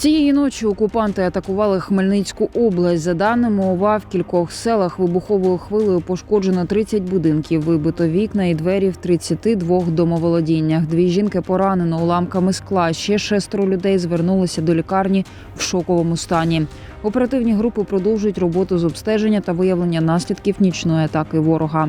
Цієї ночі окупанти атакували Хмельницьку область. За даними ОВА, в кількох селах вибуховою хвилею пошкоджено 30 будинків, вибито вікна і двері в 32 домоволодіннях. Дві жінки поранено уламками скла. Ще шестеро людей звернулися до лікарні в шоковому стані. Оперативні групи продовжують роботу з обстеження та виявлення наслідків нічної атаки ворога.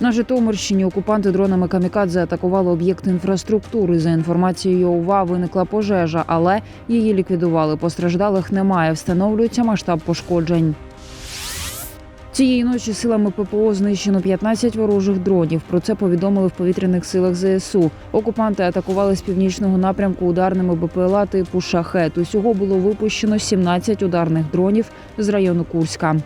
На Житомирщині окупанти дронами камікадзе атакували об'єкт інфраструктури. За інформацією ОВА виникла пожежа, але її ліквідували. Постраждалих немає. Встановлюється масштаб пошкоджень. Цієї ночі силами ППО знищено 15 ворожих дронів. Про це повідомили в повітряних силах ЗСУ. Окупанти атакували з північного напрямку ударними БПЛА типу шахет. Усього було випущено 17 ударних дронів з району Курська.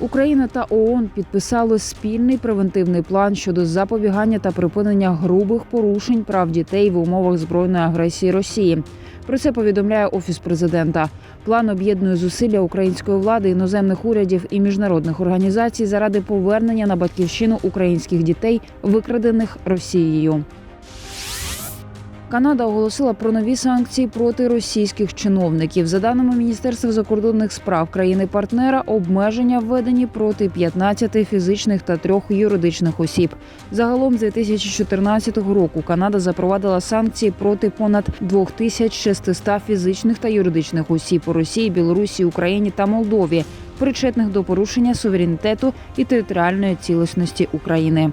Україна та ООН підписали спільний превентивний план щодо запобігання та припинення грубих порушень прав дітей в умовах збройної агресії Росії. Про це повідомляє офіс президента. План об'єднує зусилля української влади, іноземних урядів і міжнародних організацій заради повернення на батьківщину українських дітей, викрадених Росією. Канада оголосила про нові санкції проти російських чиновників. За даними Міністерства закордонних справ країни-партнера, обмеження введені проти 15 фізичних та трьох юридичних осіб. Загалом з 2014 року Канада запровадила санкції проти понад 2600 фізичних та юридичних осіб у Росії, Білорусі, Україні та Молдові, причетних до порушення суверенітету і територіальної цілісності України.